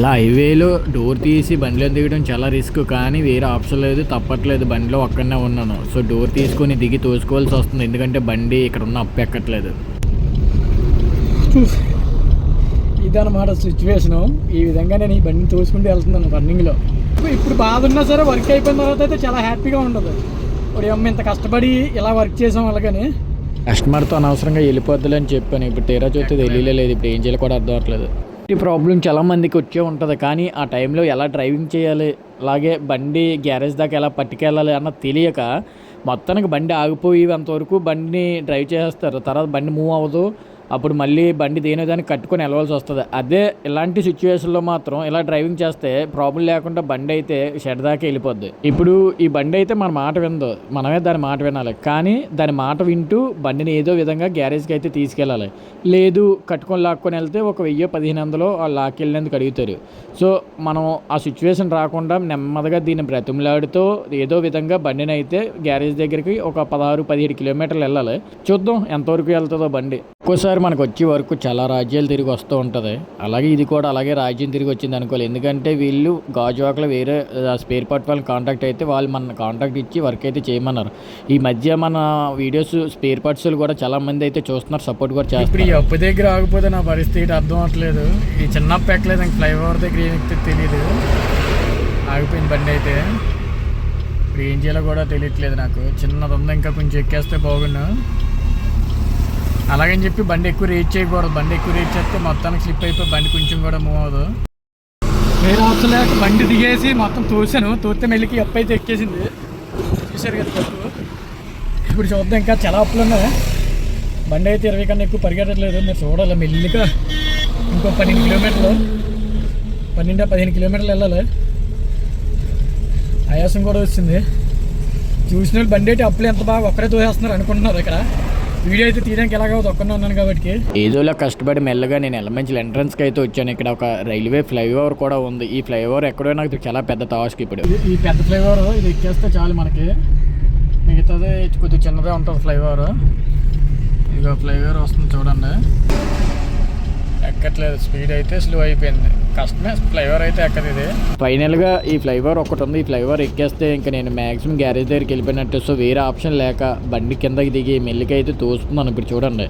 ఇలా హైవేలో డోర్ తీసి బండిలో దిగడం చాలా రిస్క్ కానీ వేరే ఆప్షన్ లేదు తప్పట్లేదు. బండిలో ఒక్కడనే ఉన్నాను. సో డోర్ తీసుకొని దిగి తోసుకోవాల్సి వస్తుంది. ఎందుకంటే బండి ఇక్కడ ఉన్న అప్పు ఎక్కట్లేదు. ఇదన్నమాట సిచ్యువేషన్. ఈ విధంగా నేను ఈ బండిని తోసుకుంటూ వెళ్తున్నాను రన్నింగ్లో. ఇప్పుడు బాధ ఉన్నా సరే వర్క్ అయిపోయిన తర్వాత అయితే చాలా హ్యాపీగా ఉండదు. ఇప్పుడు అమ్మ ఇంత కష్టపడి ఇలా వర్క్ చేసాం అలాగని. కస్టమర్తో అనవసరంగా వెళ్ళిపోద్దులే అని చెప్పాను. ఇప్పుడు తీరా చూస్తే తెలియలేదు ఇప్పుడు ఏం చేయాలి కూడా అర్థం అవ్వట్లేదు. సేఫ్టీ ప్రాబ్లం చాలా మందికి వచ్చే ఉంటుంది. కానీ ఆ టైంలో ఎలా డ్రైవింగ్ చేయాలి? అలాగే బండి గ్యారేజ్ దాకా ఎలా పట్టుకెళ్ళాలి అన్న తెలియక మొత్తానికి బండి ఆగిపోయి అంతవరకు బండిని డ్రైవ్ చేసేస్తారు. తర్వాత బండి మూవ్ అవ్వదు. అప్పుడు మళ్ళీ బండి దేని దాన్ని కట్టుకొని వెళ్ళవలసి వస్తుంది. అదే ఇలాంటి సిచ్యువేషన్లో మాత్రం ఇలా డ్రైవింగ్ చేస్తే ప్రాబ్లం లేకుండా బండి అయితే షెడ్ దాకా వెళ్ళిపోద్ది. ఇప్పుడు ఈ బండి అయితే మన మాట విందో. మనమే దాని మాట వినాలి. కానీ దాని మాట వింటూ బండిని ఏదో విధంగా గ్యారేజ్కి అయితే తీసుకెళ్ళాలి. లేదు కట్టుకొని లాక్కొని వెళ్తే ఒక వెయ్యి పదిహేను వందలు వాళ్ళు లాక్కెళ్ళినందుకు అడుగుతారు. సో మనం ఆ సిచ్యువేషన్ రాకుండా నెమ్మదిగా దీన్ని బ్రతిమలాడుతూ ఏదో విధంగా బండిని అయితే గ్యారేజ్ దగ్గరికి ఒక పదహారు పదిహేడు కిలోమీటర్లు వెళ్ళాలి. చూద్దాం ఎంతవరకు వెళ్తుందో బండి. ఒక్కోసారి మనకు వచ్చే వరకు చాలా రాజ్యాలు తిరిగి వస్తూ ఉంటుంది. అలాగే ఇది కూడా అలాగే రాజ్యం తిరిగి వచ్చింది అనుకోవాలి. ఎందుకంటే వీళ్ళు గాజువాకలో వేరే స్పేర్ పార్ట్ వాళ్ళని కాంటాక్ట్ అయితే వాళ్ళు మన కాంటాక్ట్ ఇచ్చి వర్క్ అయితే చేయమన్నారు. ఈ మధ్య మన వీడియోస్ స్పేర్ పార్ట్స్ కూడా చాలా మంది అయితే చూస్తున్నారు సపోర్ట్ కూడా చేస్తారు ఈ అప్పు దగ్గర ఆగిపోతే నా పరిస్థితి అర్థం అవ్వట్లేదు. ఈ చిన్న అప్పు ఎక్కలేదు ఇంక ఫ్లైఓవర్ దగ్గర ఏం తెలియదు ఆగిపోయింది బండి అయితే. ఇప్పుడు ఏం చేయాలో కూడా తెలియట్లేదు నాకు. చిన్నది ఉంది ఇంకా కొంచెం ఎక్కేస్తే బాగుండు. అలాగని చెప్పి బండి ఎక్కువ రేట్ చేయకూడదు. బండి ఎక్కువ రేట్ చేస్తే మొత్తానికి స్లిప్ అయిపోయి బండి కొంచెం కూడా మూవ్ అవ్వదు. వేరే ఆప్షన్ లేక బండి దిగేసి మొత్తం తోసాను. తోస్తే మెల్లికి అప్పు అయితే ఎక్కేసింది. చూసారు కదా తప్పు. ఇప్పుడు చూద్దాం ఇంకా చాలా అప్పులు ఉన్నాయి. బండి అయితే ఇరవై కన్నా ఎక్కువ పరిగెట్టట్లేదు మీరు చూడాలి మెల్లిగా. ఇంకో పన్నెండు కిలోమీటర్లు. పన్నెండు పదిహేను కిలోమీటర్లు వెళ్ళాలి. ఆయాసం కూడా వచ్చింది. చూసిన వాళ్ళు బండి అయితే అప్పులు ఎంత బాగా ఒక్కరే తోసేస్తున్నారు అనుకుంటున్నారు ఇక్కడ. వీడియో అయితే తీయడానికి ఎలాగో ఒక్కనే ఉన్నాను కాబట్టి. ఏదోలా కష్టపడి మెల్లగా నేను ఎలమంచిల ఎంట్రన్స్కి అయితే వచ్చాను. ఇక్కడ ఒక రైల్వే ఫ్లైఓవర్ కూడా ఉంది. ఈ ఫ్లైఓవర్ ఎక్కడో నాకు చాలా పెద్ద టాస్క్ ఇప్పుడు. ఈ పెద్ద ఫ్లైఓవర్ ఇది ఎక్కేస్తే చాలు మనకి. మిగతాది కొద్దిగా చిన్నదే ఉంటుంది ఫ్లైఓవర్. ఇదిగో ఫ్లైఓవర్ వస్తుంది చూడండి. ఎక్కట్లేదు. స్పీడ్ అయితే స్లో అయిపోయింది. కష్టమే ఫ్లైఓవర్ అయితే ఎక్కదు ఇది ఫైనల్గా ఈ ఫ్లైఓవర్ ఒకటి ఉంది ఈ ఫ్లైఓవర్ ఎక్కేస్తే ఇంకా నేను మ్యాక్సిమం గ్యారేజ్ దగ్గరికి వెళ్ళిపోయినట్టు. సో వేరే ఆప్షన్ లేక బండి కిందకి దిగి మెల్లిగా అయితే తోస్తున్నాను ఇప్పుడు చూడండి.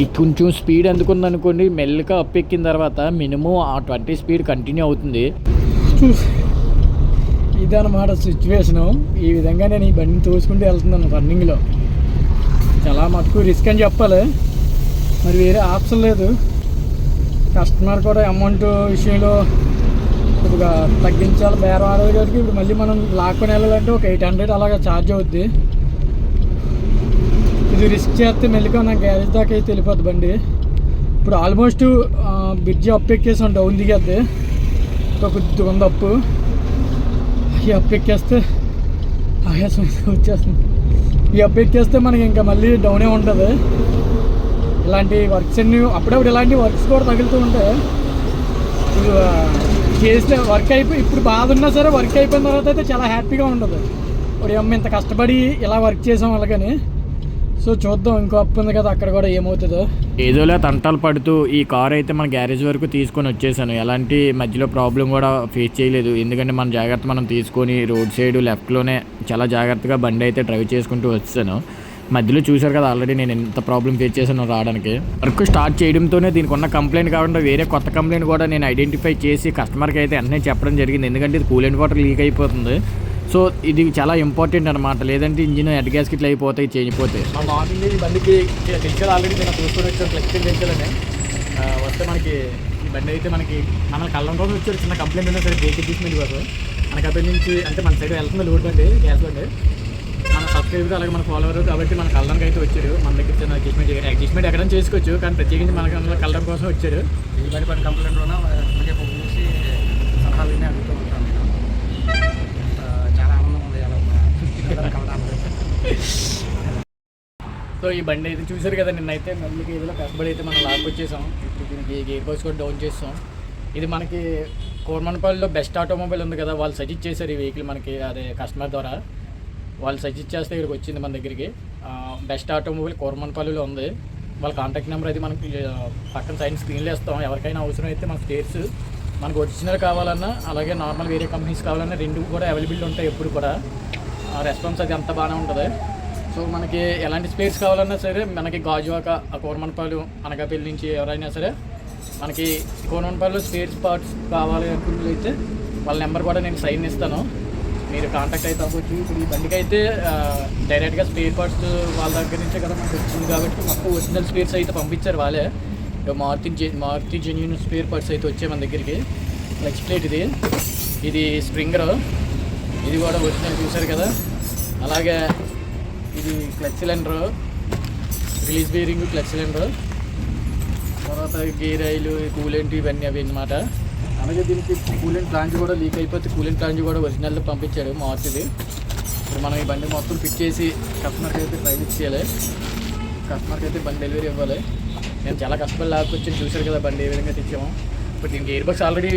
ఈ కొంచెం స్పీడ్ అందుకుంది అనుకోండి మెల్లిగా అప్ ఎక్కిన తర్వాత మినిమం ఆ ట్వంటీ స్పీడ్ కంటిన్యూ అవుతుంది. ఇదన్నమాట సిచ్యువేషను. ఈ విధంగా నేను ఈ బండిని తోసుకుంటూ వెళ్తున్నాను రన్నింగ్లో. చాలా మటుకు రిస్క్ అని చెప్పాలి. మరి వేరే ఆప్షన్ లేదు. కస్టమర్ కూడా అమౌంట్ విషయంలో కొద్దిగా తగ్గించాలి. బేరం ఆడదు కాబట్టి ఇప్పుడు మళ్ళీ మనం లాక్కొని వెళ్ళాలంటే ఒక ఎయిట్ హండ్రెడ్ అలాగా ఛార్జ్ అవుద్ది. ఇది రిస్క్ చేస్తే మెల్లిగా నా గ్యారేజ్ దాకా అయితే వెళ్ళిపోద్ది బండి. ఇప్పుడు ఆల్మోస్ట్ బ్రిడ్జి అప్ ఎక్కేసాం డౌన్ దిగేద్ది. ఒక కొద్దిగా ఉంది అప్పు. ఈ అప్పు ఎక్కేస్తే ఆయాసం వచ్చేస్తుంది. ఈ అప్పు ఎక్కేస్తే మనకి ఇంకా మళ్ళీ డౌనే ఉంటుంది. ఇలాంటి వర్క్స్ అన్ని అప్పుడప్పుడు ఇలాంటి వర్క్స్ కూడా తగులుతూ ఉంటాయి చేసిన చేస్తే వర్క్ అయిపోయి ఇప్పుడు బాధ ఉన్నా సరే వర్క్ అయిపోయిన తర్వాత అయితే చాలా హ్యాపీగా ఉండదు. ఇప్పుడు అమ్మ ఇంత కష్టపడి ఇలా వర్క్ చేసాం అలాగని. సో చూద్దాం ఇంకో అప్పు ఉంది కదా అక్కడ కూడా ఏమవుతుందో. ఏదోలా తంటాలు పడుతూ ఈ కార్ అయితే మన గ్యారేజ్ వరకు తీసుకొని వచ్చేసాను. ఎలాంటి మధ్యలో ప్రాబ్లం కూడా ఫేస్ చేయలేదు. ఎందుకంటే మన జాగ్రత్త మనం తీసుకొని రోడ్ సైడ్ లెఫ్ట్లోనే చాలా జాగ్రత్తగా బండి అయితే డ్రైవ్ చేసుకుంటూ వచ్చాను మధ్యలో చూశారు కదా ఆల్రెడీ నేను ఎంత ప్రాబ్లం ఫేస్ చేశాను రావడానికి. వర్క్ స్టార్ట్ చేయడంతోనే దీనికి ఉన్న కంప్లైంట్ కాకుండా వేరే కొత్త కంప్లైంట్ కూడా నేను ఐడెంటిఫై చేసి కస్టమర్కి అయితే వెంటనే చెప్పడం జరిగింది. ఎందుకంటే ఇది కూలెంట్ వాటర్ లీక్ అయిపోతుంది. సో ఇది చాలా ఇంపార్టెంట్ అనమాట లేదంటే ఇంజిన్ హెడ్ గ్యాస్కిట్లు అయిపోతాయి చేయిపోతాయి మార్నింగ్ ఈ బండికి తెలిసేది ఆల్రెడీ నేను చూసుకొని వచ్చాను వస్తే మనకి ఈ బండి అయితే మనకి మన కళ్ళం కోసం వచ్చారు చిన్న కంప్లైంట్ ఉన్నా సరే బ్రేక్ తీసుకుని వెళ్ళిపోతారు మనకి అక్కడి నుంచి అంటే మన సైడ్ వెళ్తుంది లోడ్ బండి గ్యాస్ బండి. సబ్స్క్రైబర్ అలాగే మన ఫాలోవర్ కాబట్టి మన కళ్ళడానికి అయితే వచ్చారు. మన దగ్గర చిన్న అడ్జస్ట్మెంట్ అడ్జస్ట్మెంట్ ఎక్కడైనా చేసుకోవచ్చు కానీ ప్రత్యేకించి మన కళ్ళం కోసం వచ్చారు. ఈ బండి పైన కంప్లైంట్ ఉన్నా చూసి సలహాలు అడుగుతూ ఉంటాను నేను. చాలా ఆనందం ఉంది అలా సో ఈ బండి అయితే చూసారు కదా నిన్నైతే. మళ్ళీ ఏదో కష్టపడి అయితే మనం లాక్ వచ్చేసాం. ఇప్పుడు దీనికి గేర్ బాక్స్ కూడా డౌన్ చేస్తాం. ఇది మనకి కోర్మన్పల్లిలో బెస్ట్ ఆటోమొబైల్ ఉంది కదా. వాళ్ళు సజెస్ట్ చేశారు ఈ వెహికల్ మనకి అదే కస్టమర్ ద్వారా. వాళ్ళు సజెస్ట్ చేస్తే ఇక్కడికి వచ్చింది మన దగ్గరికి. బెస్ట్ ఆటోమొబైల్ కోరమన్పల్లిలో ఉంది. వాళ్ళ కాంటాక్ట్ నెంబర్ అది మనకి పక్కన సైన్ స్క్రీన్లో ఇస్తాం. ఎవరికైనా అవసరం అయితే మన స్టేట్స్ మనకు ఒరిజినల్ కావాలన్నా అలాగే నార్మల్ వేరే కంపెనీస్ కావాలన్నా రెండు కూడా అవైలబుల్ ఉంటాయి ఎప్పుడు కూడా. రెస్పాన్స్ అది అంత బాగానే ఉంటుంది. సో మనకి ఎలాంటి స్పేస్ కావాలన్నా సరే మనకి గాజువాక ఆ కోరమనపాలు అనకాపల్లి నుంచి ఎవరైనా సరే మనకి కోరమనపాలు స్పేర్స్ పార్ట్స్ కావాలి అనుకున్నట్లయితే వాళ్ళ నెంబర్ కూడా నేను సైన్ ఇస్తాను. మీరు కాంటాక్ట్ అయితే అవ్వచ్చు. ఇప్పుడు ఈ బండికి అయితే డైరెక్ట్గా స్పేర్ పార్ట్స్ వాళ్ళ దగ్గర నుంచే కదా మనకు వచ్చింది కాబట్టి మాకు ఒరిజినల్ స్పేర్స్ అయితే పంపించారు వాళ్ళే. మారుతి జె మారుతి జెన్యున్ స్పేర్ పార్ట్స్ అయితే వచ్చాయి మన దగ్గరికి. ఫ్లెక్స్ ప్లేట్ ఇది. ఇది స్ప్రింగర్ ఇది కూడా ఒరిజినల్ చూసారు కదా. అలాగే ఇది clutch cylinder release bearing clutch cylinder తర్వాత గేర్ ఆయిల్ కూలెంట్ ఇవన్నీ అవి అన్నమాట. అలాగే దీనికి కూలెంట్ ప్లాంట్ కూడా లీక్ అయిపోతే కూలింగ్ ప్లాంట్ కూడా ఒరిజినల్ పంపించాడు మార్చిది ఇప్పుడు మనం ఈ బండి మొత్తం ఫిట్ చేసి కస్టమర్కి అయితే ట్రైన్ ఇచ్చేయాలి. కస్టమర్కి అయితే బండి డెలివరీ ఇవ్వాలి. నేను చాలా కష్టపడి లాక్కొచ్చి చూశారు కదా బండి ఏ విధంగా తెచ్చాము. ఇప్పుడు నేను gear box already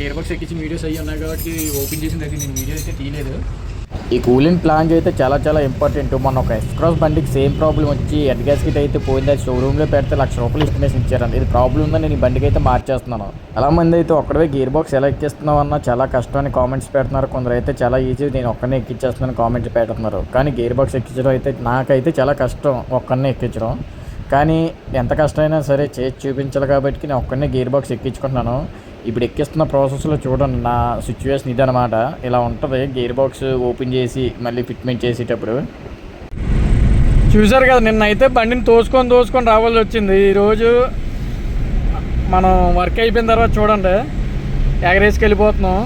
gear box ఎక్కించి వీడియోస్ అయ్యి ఉన్నాయి కాబట్టి ఓపెన్ చేసింది అయితే నేను వీడియో అయితే తీయలేదు. ఈ కూలింగ్ ప్లాంట్ అయితే చాలా చాలా ఇంపార్టెంట్. మన ఒక ఎక్స్క్రాస్ బండికి సేమ్ ప్రాబ్లం వచ్చి హెడ్ గ్యాస్కెట్ అయితే పోయింది. అది షోరూమ్లో పెడితే లక్ష రూపాయలు ఎస్టిమేషన్ ఇచ్చారండి ఇది ప్రాబ్లం ఉందని నేను ఈ బండికి అయితే మార్చేస్తున్నాను. చాలా మంది అయితే ఒక్కడే గేర్ బాక్స్ ఎలా ఎక్కిస్తున్నావు అన్న చాలా కష్టం అని కామెంట్స్ పెడుతున్నారు. కొందరు అయితే చాలా ఈజీ నేను ఒక్కనే ఎక్కించేస్తున్నాను కామెంట్స్ పెడుతున్నారు. కానీ గేర్ బాక్స్ ఎక్కించడం అయితే నాకైతే చాలా కష్టం ఒక్కనే ఎక్కించడం. కానీ ఎంత కష్టమైనా సరే చేసి చూపించాలి కాబట్టి నేను ఒక్కనే గేర్ బాక్స్ ఎక్కించుకుంటున్నాను. ఇప్పుడు ఎక్కిస్తున్న ప్రాసెస్లో చూడండి నా సిచ్యువేషన్ ఇదనమాట ఇలా ఉంటుంది గేర్ బాక్స్ ఓపెన్ చేసి మళ్ళీ ఫిట్మెంట్ చేసేటప్పుడు. చూసారు కదా నిన్న అయితే బండిని తోసుకొని తోసుకొని రావాల్సి వచ్చింది. ఈరోజు మనం వర్క్ అయిపోయిన తర్వాత చూడండి ఎగరేసుకు వెళ్ళిపోతున్నాం.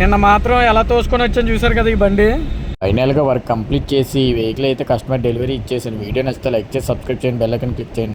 నిన్న మాత్రం ఎలా తోసుకొని వచ్చాను చూసారు కదా ఈ బండి. ఫైనల్గా వర్క్ కంప్లీట్ చేసి వెహికల్ అయితే కస్టమర్ డెలివరీ ఇచ్చేసాను. వీడియో నచ్చితే లైక్ చేసి సబ్స్క్రైబ్ చేయండి బెల్ ఐకన్ క్లిక్ చేయండి.